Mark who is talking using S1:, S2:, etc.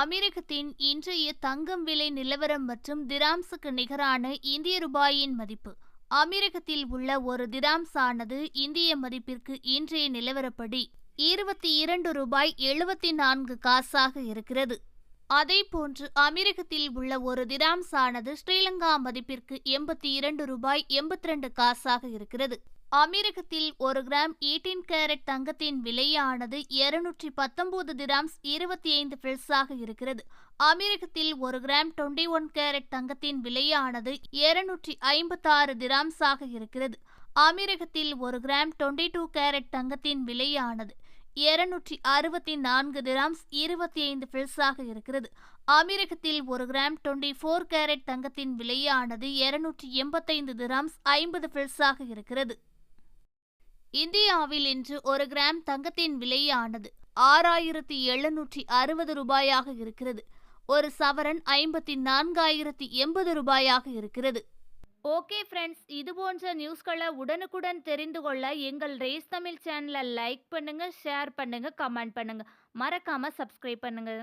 S1: அமெரிக்கத்தின் இன்றைய தங்கம் விலை நிலவரம் மற்றும் திராம்ஸுக்கு நிகரான இந்திய ரூபாயின் மதிப்பு. அமெரிக்கத்தில் உள்ள ஒரு திராம்ஸ் ஆனது இந்திய மதிப்பிற்கு இன்றைய நிலவரப்படி இருபத்தி இரண்டு ரூபாய் எழுபத்தி நான்கு காசாக இருக்கிறது. அதேபோன்று அமெரிக்கத்தில் உள்ள ஒரு திராம்ஸ் ஆனது ஸ்ரீலங்கா மதிப்பிற்கு எண்பத்தி இரண்டு ரூபாய் எண்பத்தி ரெண்டு காசாக இருக்கிறது. அமெரிக்கத்தில் ஒரு கிராம் எயிட்டீன் கேரட் தங்கத்தின் விலையானது இருநூற்றி பத்தொன்பது திராம்ஸ் இருபத்தி ஐந்து பில்ஸாக இருக்கிறது. அமெரிக்கத்தில் ஒரு கிராம் டுவெண்டி ஒன் கேரட் தங்கத்தின் விலையானது இருநூற்றி ஐம்பத்தாறு திராம்ஸாக இருக்கிறது. அமெரிக்கத்தில் ஒரு கிராம் டுவெண்டி டூ கேரட் தங்கத்தின் விலையானது இருநூற்றி அறுபத்தி நான்கு திராம்ஸ் இருபத்தி ஐந்து பில்ஸாக இருக்கிறது. அமெரிக்கத்தில் ஒரு கிராம் டுவெண்ட்டி ஃபோர் கேரட் தங்கத்தின் விலையானது இருநூற்றி எண்பத்தைந்து திராம்ஸ் ஐம்பது பில்ஸாக இருக்கிறது. இந்தியாவில் இன்று ஒரு கிராம் தங்கத்தின் விலையானது ஆறாயிரத்தி எழுநூற்றி அறுபது ரூபாயாக இருக்கிறது. ஒரு சவரன் ஐம்பத்தி நான்காயிரத்தி எண்பது ரூபாயாக இருக்கிறது. ஓகே ஃப்ரெண்ட்ஸ் இது போன்ற நியூஸ்களை உடனுக்குடன் தெரிந்து கொள்ள எங்கள் ரேஸ் தமிழ் சேனலை லைக் பண்ணுங்கள் ஷேர் பண்ணுங்கள் கமெண்ட் பண்ணுங்கள் மறக்காமல் சப்ஸ்கிரைப் பண்ணுங்கள்